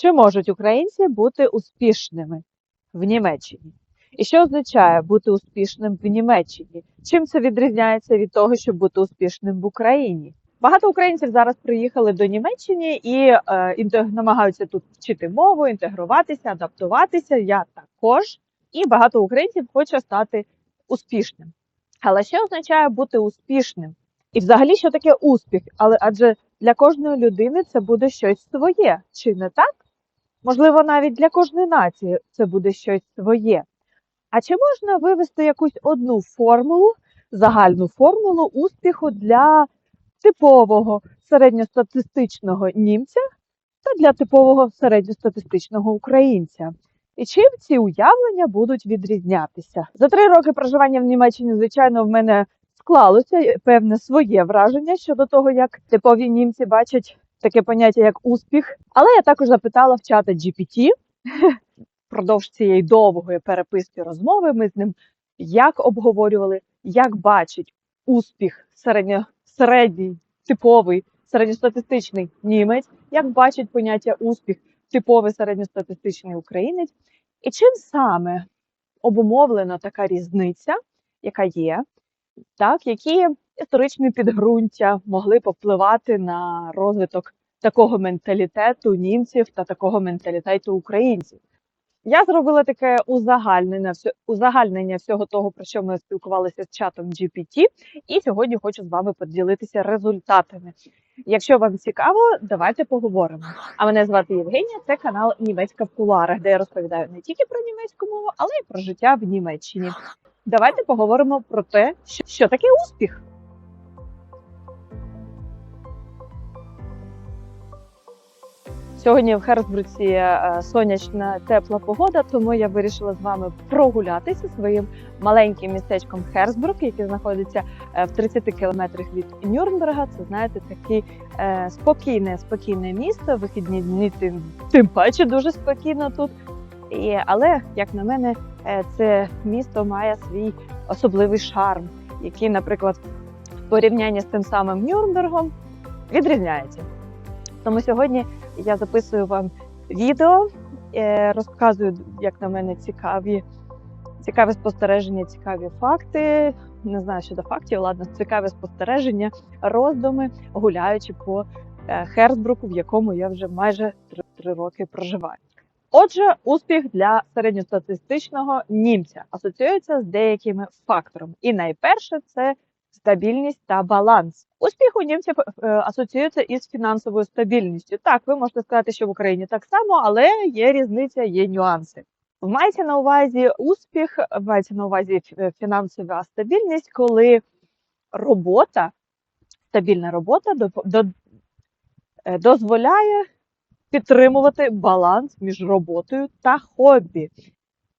Чи можуть українці бути успішними в Німеччині? І що означає бути успішним в Німеччині? Чим це відрізняється від того, щоб бути успішним в Україні? Багато українців зараз приїхали до Німеччини і е, інте- намагаються тут вчити мову, інтегруватися, адаптуватися. Я також. І багато українців хоче стати успішним. Але що означає бути успішним? І взагалі, що таке успіх? Але адже для кожної людини це буде щось своє, чи не так? Можливо, навіть для кожної нації це буде щось своє. А чи можна вивести якусь одну формулу, загальну формулу успіху для типового середньостатистичного німця та для типового середньостатистичного українця? І чим ці уявлення будуть відрізнятися? За три роки проживання в Німеччині, звичайно, в мене склалося певне своє враження щодо того, як типові німці бачать таке поняття як успіх. Але я також запитала в чата GPT впродовж цієї довгої переписки розмови. Ми з ним як обговорювали, як бачить успіх середньо, середній, типовий, середньостатистичний німець, як бачить поняття успіх типовий середньостатистичний українець, і чим саме обумовлена така різниця, яка є, так, які історичні підґрунтя могли повпливати на розвиток такого менталітету німців та такого менталітету українців. Я зробила таке узагальнення, узагальнення всього того, про що ми спілкувалися з чатом GPT, і сьогодні хочу з вами поділитися результатами. Якщо вам цікаво, давайте поговоримо. А мене звати Євгенія. Це канал Німецька в кулуарах, де я розповідаю не тільки про німецьку мову, але й про життя в Німеччині. Давайте поговоримо про те, що, таке успіх. Сьогодні в Херсбруці е, сонячна тепла погода, тому я вирішила з вами прогулятися своїм маленьким містечком Херсбрук, який знаходиться е, в 30 кілометрах від Нюрнберга. Це знаєте, таке спокійне, спокійне місто. Вихідні дні тим, тим паче дуже спокійно тут. І, але, як на мене, е, це місто має свій особливий шарм, який, наприклад, в порівнянні з тим самим Нюрнбергом відрізняється. Тому сьогодні я записую вам відео, е, розказую, як на мене, цікаві, цікаві спостереження, цікаві факти. Не знаю щодо фактів, ладно, цікаві спостереження, роздуми, гуляючи по е, Херсбруку, в якому я вже майже три роки проживаю. Отже, успіх для середньостатистичного німця асоціюється з деякими факторами. І найперше це стабільність та баланс. Успіх у німців е, асоціюється із фінансовою стабільністю. Так, ви можете сказати, що в Україні так само, але є різниця, є нюанси. Мається на увазі успіх, мається на увазі фінансова стабільність, коли робота, стабільна робота е, дозволяє підтримувати баланс між роботою та хобі.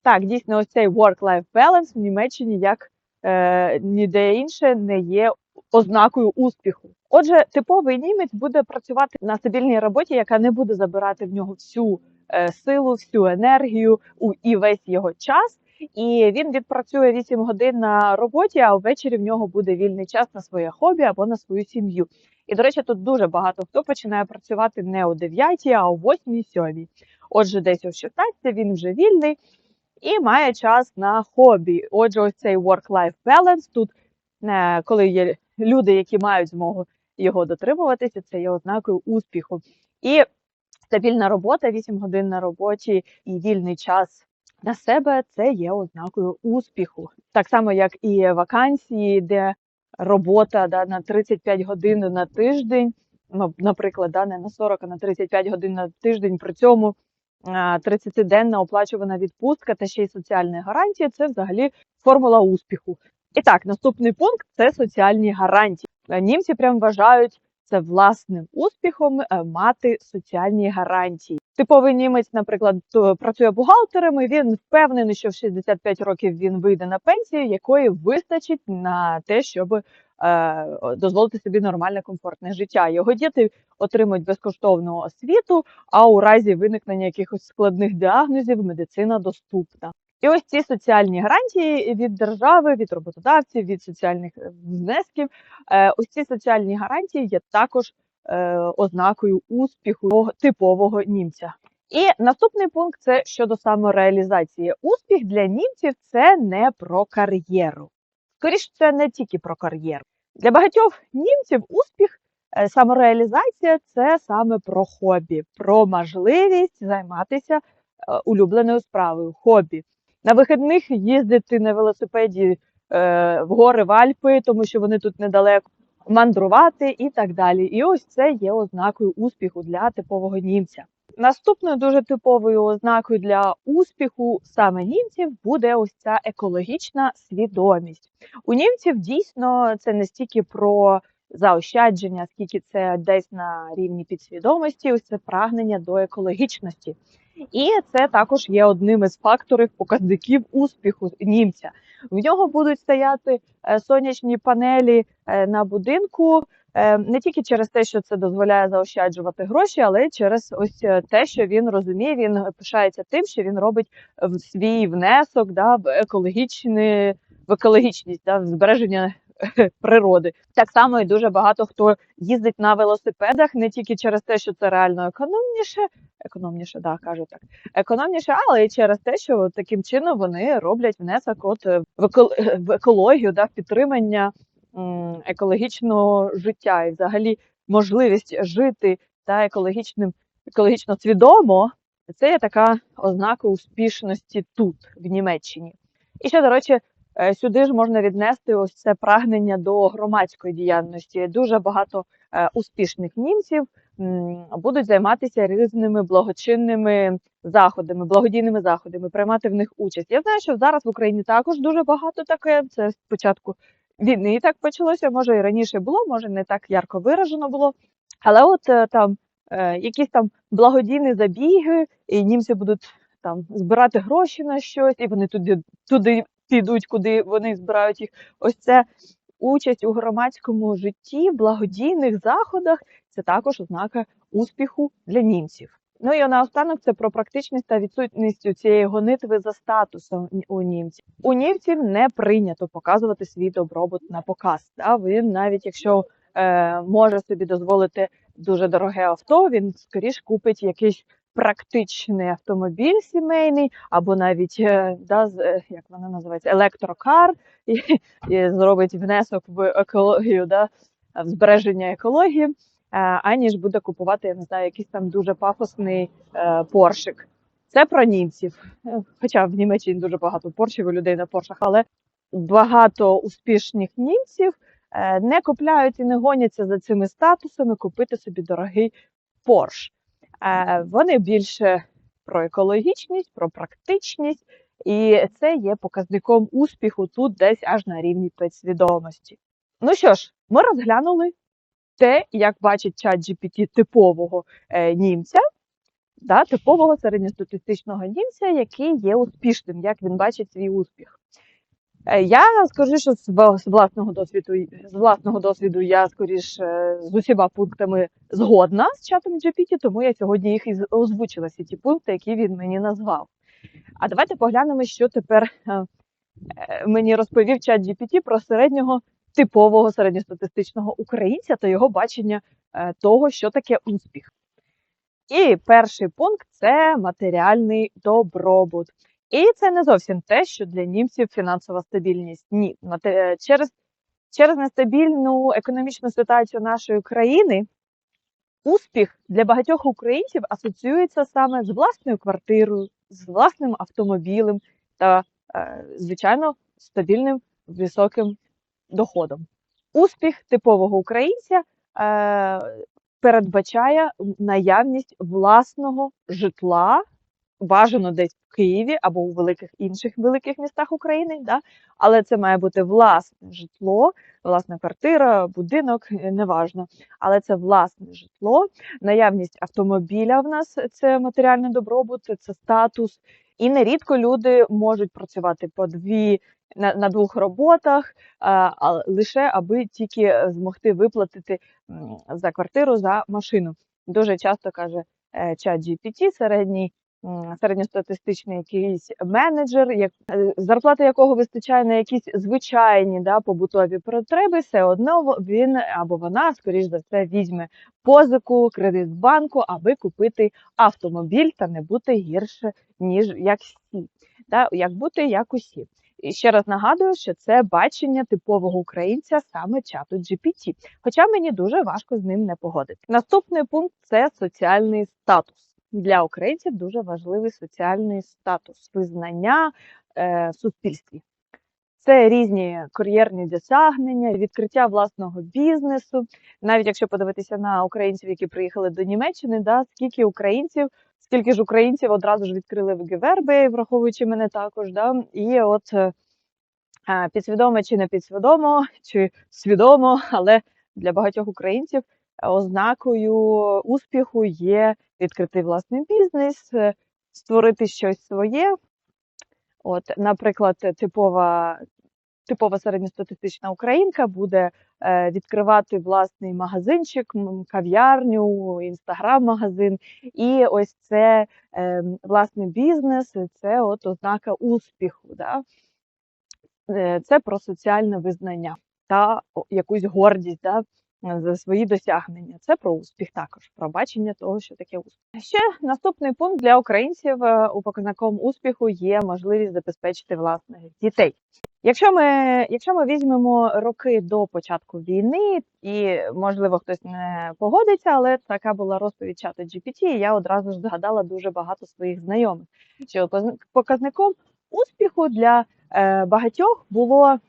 Так, дійсно, ось цей work-life balance в Німеччині як е, ніде інше не є ознакою успіху. Отже, типовий німець буде працювати на стабільній роботі, яка не буде забирати в нього всю е, силу, всю енергію у і весь його час. І він відпрацює 8 годин на роботі, а ввечері в нього буде вільний час на своє хобі або на свою сім'ю. І, до речі, тут дуже багато хто починає працювати не о 9, а о 8, 7. Отже, десь о 16 він вже вільний і має час на хобі. Отже, ось цей work-life balance тут, е, коли є люди, які мають змогу його дотримуватися, це є ознакою успіху. І стабільна робота, 8 годин на роботі і вільний час на себе це є ознакою успіху. Так само, як і вакансії, де робота да, на 35 годин на тиждень, ну, наприклад, да, не на 40, а на 35 годин на тиждень, при цьому а, 30-денна оплачувана відпустка та ще й соціальні гарантії це взагалі формула успіху. І так, наступний пункт це соціальні гарантії. Німці прям вважають це власним успіхом е, мати соціальні гарантії. Типовий німець, наприклад, працює бухгалтером, і він впевнений, що в 65 років він вийде на пенсію, якої вистачить на те, щоб е, дозволити собі нормальне комфортне життя. Його діти отримують безкоштовну освіту, а у разі виникнення якихось складних діагнозів медицина доступна. І ось ці соціальні гарантії від держави, від роботодавців, від соціальних е, внесків. е, Ось ці соціальні гарантії є також ознакою успіху типового німця. І наступний пункт це щодо самореалізації. Успіх для німців це не про кар'єру. Скоріше, це не тільки про кар'єру. Для багатьох німців успіх, е, самореалізація це саме про хобі, про можливість займатися е, улюбленою справою, хобі. На вихідних їздити на велосипеді е, в гори в Альпи, тому що вони тут недалеко, мандрувати і так далі. І ось це є ознакою успіху для типового німця. Наступною дуже типовою ознакою для успіху саме німців буде ось ця екологічна свідомість. У німців дійсно це не стільки про заощадження, скільки це десь на рівні підсвідомості, ось це прагнення до екологічності. І це також є одним із факторів показників успіху німця. В нього будуть стояти е, сонячні панелі е, на будинку. е, Не тільки через те, що це дозволяє заощаджувати гроші, але й через ось те, що він розуміє, він пишається тим, що він робить свій внесок да, в екологічний, в екологічність, да, в збереження природи. Так само і дуже багато хто їздить на велосипедах не тільки через те, що це реально економніше, економніше, да, кажу так, економніше, але і через те, що таким чином вони роблять внесок от е, в, еко- в екологію, да, в підтримання екологічного життя і взагалі можливість жити та екологічним, екологічно свідомо. Це є така ознака успішності тут, в Німеччині. І ще, до речі, Е, Сюди ж можна віднести ось це прагнення до громадської діяльності. Дуже багато е, успішних німців будуть займатися різними благочинними заходами, благодійними заходами, приймати в них участь. Я знаю, що зараз в Україні також дуже багато таке. Це спочатку війни так почалося. Може і раніше було, може не так ярко виражено було. Але от е, там е, якісь там благодійні забіги, і німці будуть там збирати гроші на щось, і вони туди туди підуть, куди вони збирають їх. Ось це участь у громадському житті, благодійних заходах. Це також ознака успіху для німців. Ну і наостанок це про практичність та відсутність цієї гонитви за статусом у німців. У німців не прийнято показувати свій добробут на показ. Та він навіть якщо е, може собі дозволити дуже дороге авто, він скоріш купить якийсь практичний автомобіль сімейний, або навіть е, да, е, як вона називається, електрокар, і, і зробить внесок в екологію, да, в збереження екології, е, аніж буде купувати, я не знаю, якийсь там дуже пафосний поршик. Це про німців. Хоча в Німеччині дуже багато поршів у людей на поршах, але багато успішних німців не купляють і не гоняться за цими статусами купити собі дорогий порш. Вони більше про екологічність, про практичність, і це є показником успіху тут десь аж на рівні підсвідомості. Ну що ж, ми розглянули те, як бачить чат GPT типового е, німця, да, типового середньостатистичного німця, який є успішним, як він бачить свій успіх. Е, Я скажу, що з власного досвіду з власного досвіду я скоріш е, з усіма пунктами згодна з чатом GPT, тому я сьогодні їх і озвучила всі ті пункти, які він мені назвав. А давайте поглянемо, що тепер е, е, мені розповів чат GPT про середнього типового середньостатистичного українця та його бачення того, що таке успіх. І перший пункт це матеріальний добробут. І це не зовсім те, що для німців фінансова стабільність. Ні, е, через, через нестабільну економічну ситуацію нашої країни успіх для багатьох українців асоціюється саме з власною квартирою, з власним автомобілем та, е, звичайно, стабільним високим доходом. Успіх типового українця е, передбачає наявність власного житла, бажано десь в Києві або у великих інших великих містах України, да? але це має бути власне житло, власна квартира, будинок, е, неважно. Але це власне житло, наявність автомобіля в нас це матеріальний добробут, це статус. І нерідко люди можуть працювати по дві на, на двох роботах, а, а, лише аби тільки е, змогти виплатити за квартиру за машину. Дуже часто каже е, чат GPT, середній середньостатистичний якийсь менеджер, як, е, зарплата якого вистачає на якісь звичайні да, побутові потреби, все одно він або вона, скоріш за все, візьме позику, кредит банку, аби купити автомобіль та не бути гірше, ніж як всі. Да, як бути як усі. І ще раз нагадую, що це бачення типового українця саме чату GPT. Хоча мені дуже важко з ним не погодити. Наступний пункт це соціальний статус. Для українців дуже важливий соціальний статус, визнання е, в суспільстві. Це різні кар'єрні досягнення, відкриття власного бізнесу. Навіть якщо подивитися на українців, які приїхали до Німеччини, да, скільки українців, скільки ж українців одразу ж відкрили ВГВРБ, враховуючи мене також. Да, і от е, підсвідомо чи не підсвідомо, чи свідомо, але для багатьох українців ознакою успіху є відкрити власний бізнес, е, створити щось своє. От, наприклад, типова, типова середньостатистична українка буде е, відкривати власний магазинчик, кав'ярню, інстаграм-магазин. І ось це е, власний бізнес, це от ознака успіху. Да? Це про соціальне визнання та якусь гордість да, за свої досягнення. Це про успіх також, про бачення того, що таке успіх. Ще наступний пункт для українців е, у показником успіху є можливість забезпечити власних дітей. Якщо ми, якщо ми візьмемо роки до початку війни, і можливо хтось не погодиться, але така була розповідь чату GPT, я одразу ж згадала дуже багато своїх знайомих. Що показником успіху для е, багатьох було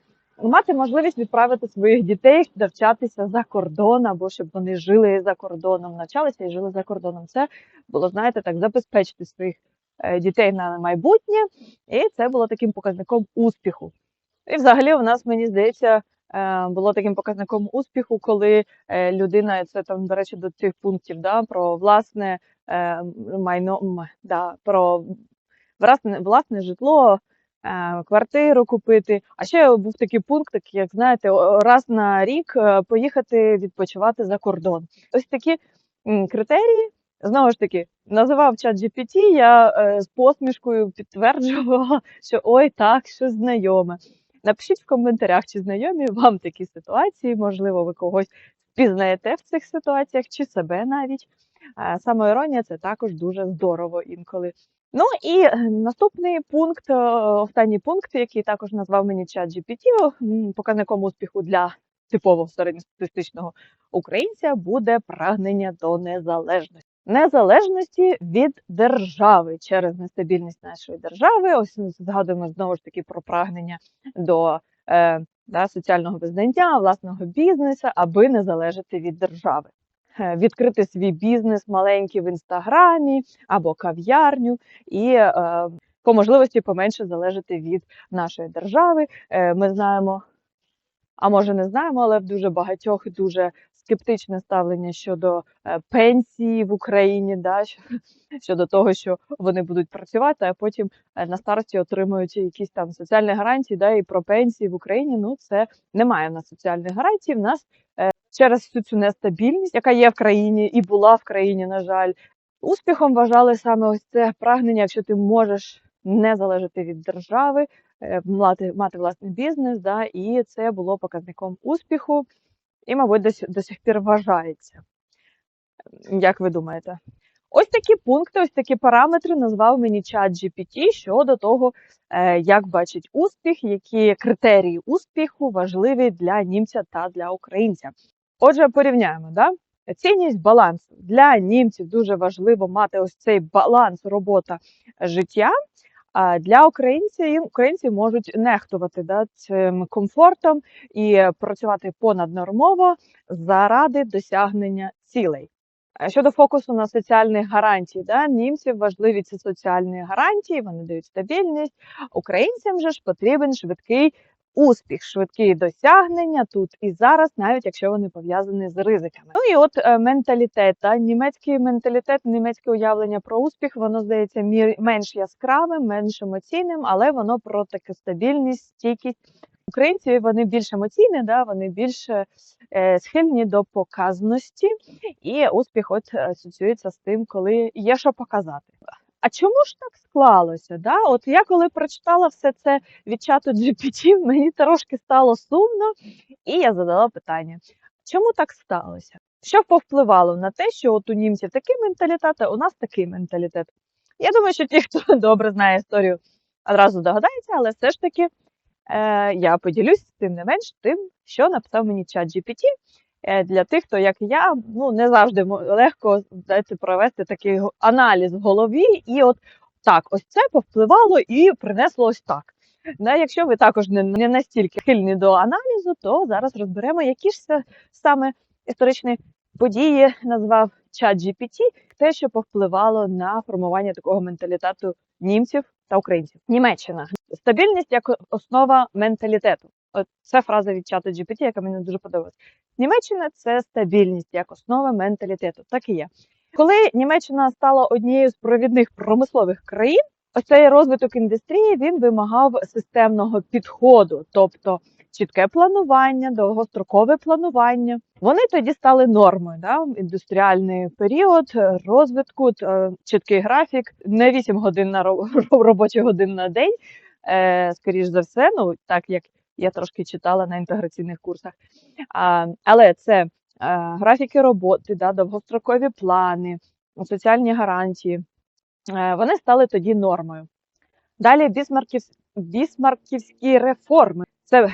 мати можливість відправити своїх дітей навчатися за кордон, або щоб вони жили за кордоном, навчалися і жили за кордоном. Це було, знаєте, так, забезпечити своїх е, дітей на майбутнє, і це було таким показником успіху. І взагалі у нас, мені здається, е, було таким показником успіху, коли е, людина, це там, до речі, до цих пунктів, да, про власне майно, да, про власне, власне житло, квартиру купити. А ще був такий пункт, як знаєте, раз на рік е, поїхати відпочивати за кордон. Ось такі критерії. Знову ж таки, називав чат GPT, я е, з посмішкою підтверджувала, що ой, так, що знайоме. Напишіть в коментарях, чи знайомі вам такі ситуації, можливо, ви когось впізнаєте в цих ситуаціях, чи себе навіть. Самоіронія це також дуже здорово інколи. Ну і е, наступний пункт, е, останній пункт, який також назвав мені чат GPT, показником успіху для типового середньостатистичного українця буде прагнення до незалежності. Незалежності від держави через нестабільність нашої держави. Ось згадуємо знову ж таки про прагнення до е, да, соціального визнання, власного бізнесу, аби не залежати від держави. Е, Відкрити свій бізнес маленький в інстаграмі або кав'ярню, і е, по можливості поменше залежати від нашої держави. Е, ми знаємо, а може не знаємо, але в дуже багатьох дуже скептичне ставлення щодо е, пенсії в Україні, да, щодо того, що вони будуть працювати, а потім е, на старості отримують якісь там соціальні гарантії, да, і про пенсії в Україні. Ну, це немає в нас соціальних гарантій. В нас е, через всю цю нестабільність, яка є в країні і була в країні, на жаль, успіхом вважали саме ось це прагнення, якщо ти можеш не залежати від держави, мати, мати власний бізнес, да, і це було показником успіху, і, мабуть, до, до сих пір вважається. Як ви думаєте? Ось такі пункти, ось такі параметри назвав мені чат GPT щодо того, е, як бачить успіх, які критерії успіху важливі для німця та для українця. Отже, порівняємо, да? Цінність балансу для німців дуже важливо мати ось цей баланс робота життя. А для українців українці можуть нехтувати да, цим комфортом і працювати понаднормово заради досягнення цілей. Щодо фокусу на соціальних гарантій, да, німців важливі ці соціальні гарантії, вони дають стабільність. Українцям же ж потрібен швидкий успіх, швидкі досягнення тут і зараз, навіть якщо вони пов'язані з ризиками. Ну і от е, менталітет, та, німецький менталітет, німецьке уявлення про успіх, воно здається менш яскравим, менш емоційним, але воно про таку стабільність, стійкість. Українці вони більш емоційні, да, вони більш е, схильні до показності, і успіх от е, асоціюється з тим, коли є що показати. А чому ж так склалося? Да? От я коли прочитала все це від чату GPT, мені трошки стало сумно, і я задала питання: чому так сталося? Що повпливало на те, що от у німців такий менталітет, а у нас такий менталітет? Я думаю, що ті, хто добре знає історію, одразу догадається, але все ж таки е, я поділюсь тим не менш тим, що написав мені чат GPT. Е, Для тих, хто, як я, ну не завжди легко знаєте, провести такий аналіз в голові, і от так, ось це повпливало і принесло ось так. Да, якщо ви також не, не настільки хильні до аналізу, то зараз розберемо, які ж це саме історичні події назвав чат GPT, те, що повпливало на формування такого менталітету німців та українців. Німеччина стабільність як основа менталітету. От це фраза від чату GPT, яка мені дуже подобається. Німеччина це стабільність як основа менталітету. Так і є. Коли Німеччина стала однією з провідних промислових країн, оцей розвиток індустрії він вимагав системного підходу, тобто чітке планування, довгострокове планування. Вони тоді стали нормою. Да? Індустріальний період розвитку, е, чіткий графік, не 8 годин на ро- робочий годин на день, е, скоріш за все, ну так як я трошки читала на інтеграційних курсах. А, але це е, графіки роботи, да, довгострокові плани, соціальні гарантії. Е, вони стали тоді нормою. Далі бісмарків, бісмарківські реформи. Це,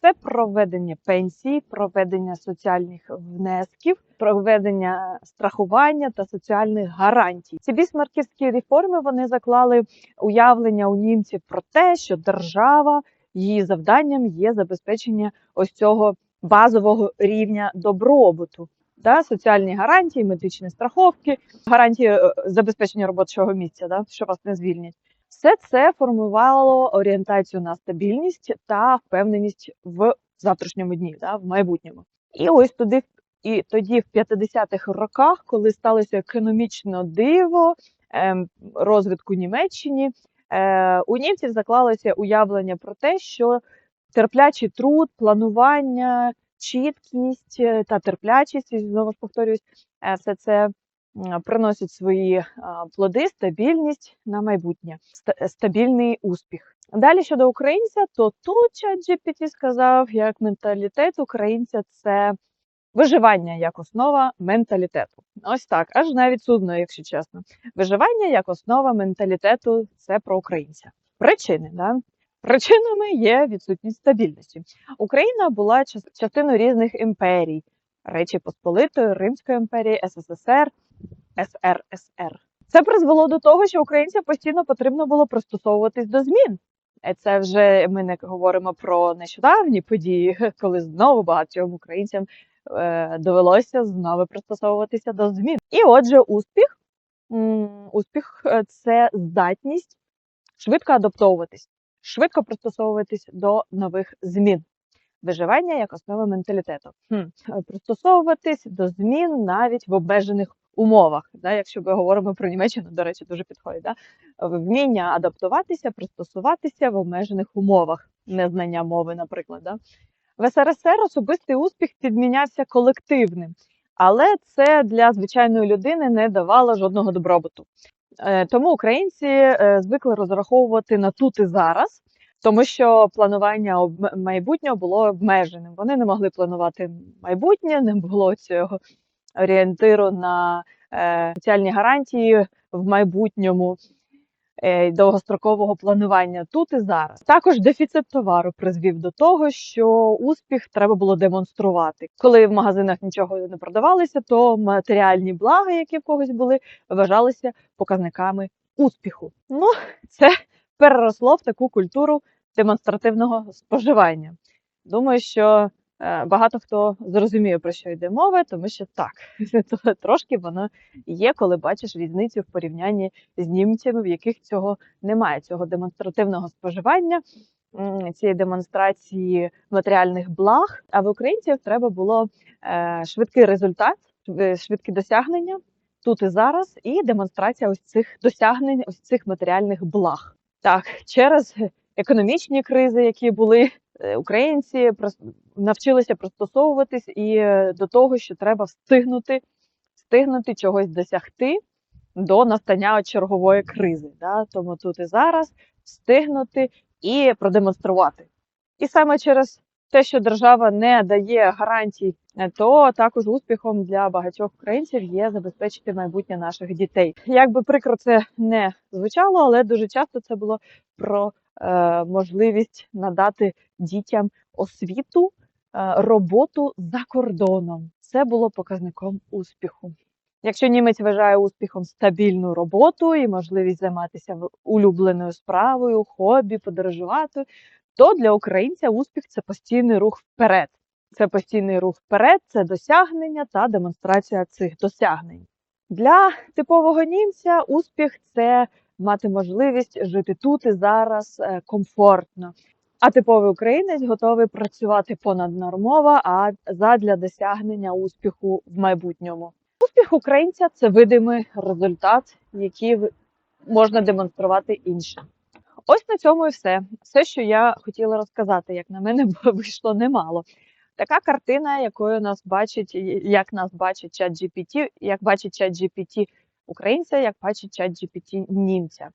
це проведення пенсій, проведення соціальних внесків, проведення страхування та соціальних гарантій. Ці бісмарківські реформи вони заклали уявлення у німців про те, що держава її завданням є забезпечення ось цього базового рівня добробуту. Да, соціальні гарантії, медичні страховки, гарантії е, забезпечення робочого місця, да, що вас не звільнять. Все це формувало орієнтацію на стабільність та впевненість в завтрашньому дні, да, в майбутньому. І ось туди, і тоді, в 50-х роках, коли сталося економічне диво ем, розвитку Німеччині, е, у німців заклалося уявлення про те, що терплячий труд, планування, чіткість е, та терплячість, знову ж повторюсь, е, все це приносить свої плоди, стабільність на майбутнє, стабільний успіх. Далі щодо українця, то тут ChatGPT сказав, як менталітет українця це виживання як основа менталітету. Ось так, аж навіть судно, якщо чесно. Виживання як основа менталітету це про українця. Причини, да? Причинами є відсутність стабільності. Україна була частиною різних імперій: Речі Посполитої, Римської імперії, СССР, СРСР. Це призвело до того, що українцям постійно потрібно було пристосовуватись до змін. Е, Це вже ми не говоримо про нещодавні події, коли знову багатьом українцям довелося знову пристосовуватися до змін. І отже, успіх, успіх е, це здатність швидко адаптовуватись, швидко пристосовуватись до нових змін. Виживання як основа менталітету. Хм. е, Пристосовуватись до змін навіть в обмежених умовах. Да? Якщо ми говоримо про Німеччину, до речі, дуже підходить. Да? Вміння адаптуватися, пристосуватися в обмежених умовах, незнання мови, наприклад. Да? В СРСР особистий успіх підмінявся колективним, але це для звичайної людини не давало жодного добробуту. Е, Тому українці е, звикли розраховувати на тут і зараз, тому що планування майбутнього було обмеженим. Вони не могли планувати майбутнє, не було цього орієнтиру на е, соціальні гарантії в майбутньому. Е, довгострокового планування тут і зараз. Також дефіцит товару призвів до того, що успіх треба було демонструвати. Коли в магазинах нічого не продавалося, то матеріальні блага, які в когось були, вважалися показниками успіху. Ну, це переросло в таку культуру демонстративного споживання. Думаю, що багато хто зрозуміє, про що йде мова, тому що так, трошки воно є, коли бачиш різницю в порівнянні з німцями, в яких цього немає, цього демонстративного споживання, цієї демонстрації матеріальних благ. А в українців треба було е, швидкий результат, швидкі досягнення тут і зараз, і демонстрація ось цих досягнень, ось цих матеріальних благ. Так, через економічні кризи, які були, е, українці прос- навчилися пристосовуватись і е, до того, що треба встигнути, встигнути чогось досягти до настання чергової кризи. Да? Тому тут і зараз встигнути і продемонструвати. І саме через те, що держава не дає гарантій, е, то також успіхом для багатьох українців є забезпечити майбутнє наших дітей. Як би прикро це не звучало, але дуже часто це було про е, можливість надати дітям освіту, е, роботу за кордоном. Це було показником успіху. Якщо німець вважає успіхом стабільну роботу і можливість займатися улюбленою справою, хобі, подорожувати, то для українця успіх це постійний рух вперед. Це постійний рух вперед, це досягнення та демонстрація цих досягнень. Для типового німця успіх це мати можливість жити тут і зараз е, комфортно. А типовий українець готовий працювати понаднормово, а задля досягнення успіху в майбутньому. Успіх українця це видимий результат, який можна демонструвати іншим. Ось на цьому і все. Все, що я хотіла розказати, як на мене, вийшло немало. Така картина, якою нас бачить, як нас бачить чат GPT, як бачить чат GPT українця, як бачить чат GPT німця.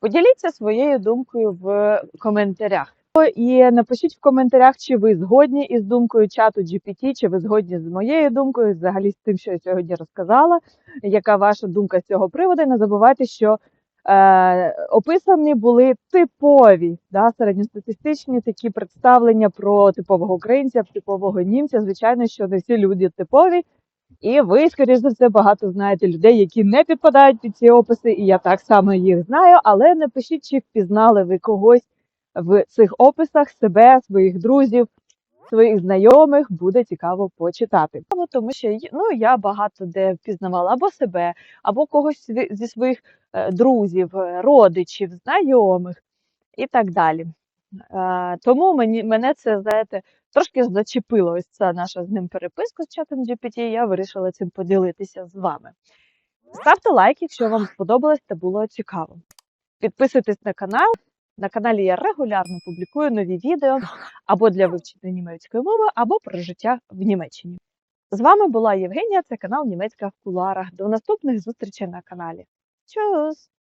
Поділіться своєю думкою в коментарях. І напишіть в коментарях, чи ви згодні із думкою чату GPT, чи ви згодні з моєю думкою, взагалі з тим, що я сьогодні розказала. Яка ваша думка з цього приводу? Не забувайте, що е, описані були типові, да, середньостатистичні такі представлення про типового українця, типового німця. Звичайно, що не всі люди типові. І ви, скоріш за все, багато знаєте людей, які не підпадають під ці описи, і я так само їх знаю. Але напишіть, чи впізнали ви когось в цих описах себе, своїх друзів, своїх знайомих. Буде цікаво почитати. Тому що ну, я багато де впізнавала або себе, або когось зі- зі своїх е, друзів, е, родичів, знайомих і так далі. Е, Тому мені, мене це, знаєте, трошки зачепило ось ця наша з ним переписка з чатом GPT, я вирішила цим поділитися з вами. Ставте лайк, якщо вам сподобалось та було цікаво. Підписуйтесь на канал. На каналі я регулярно публікую нові відео або для вивчення німецької мови, або про життя в Німеччині. З вами була Євгенія, це канал Німецька в куларах. До наступних зустрічей на каналі. Чус!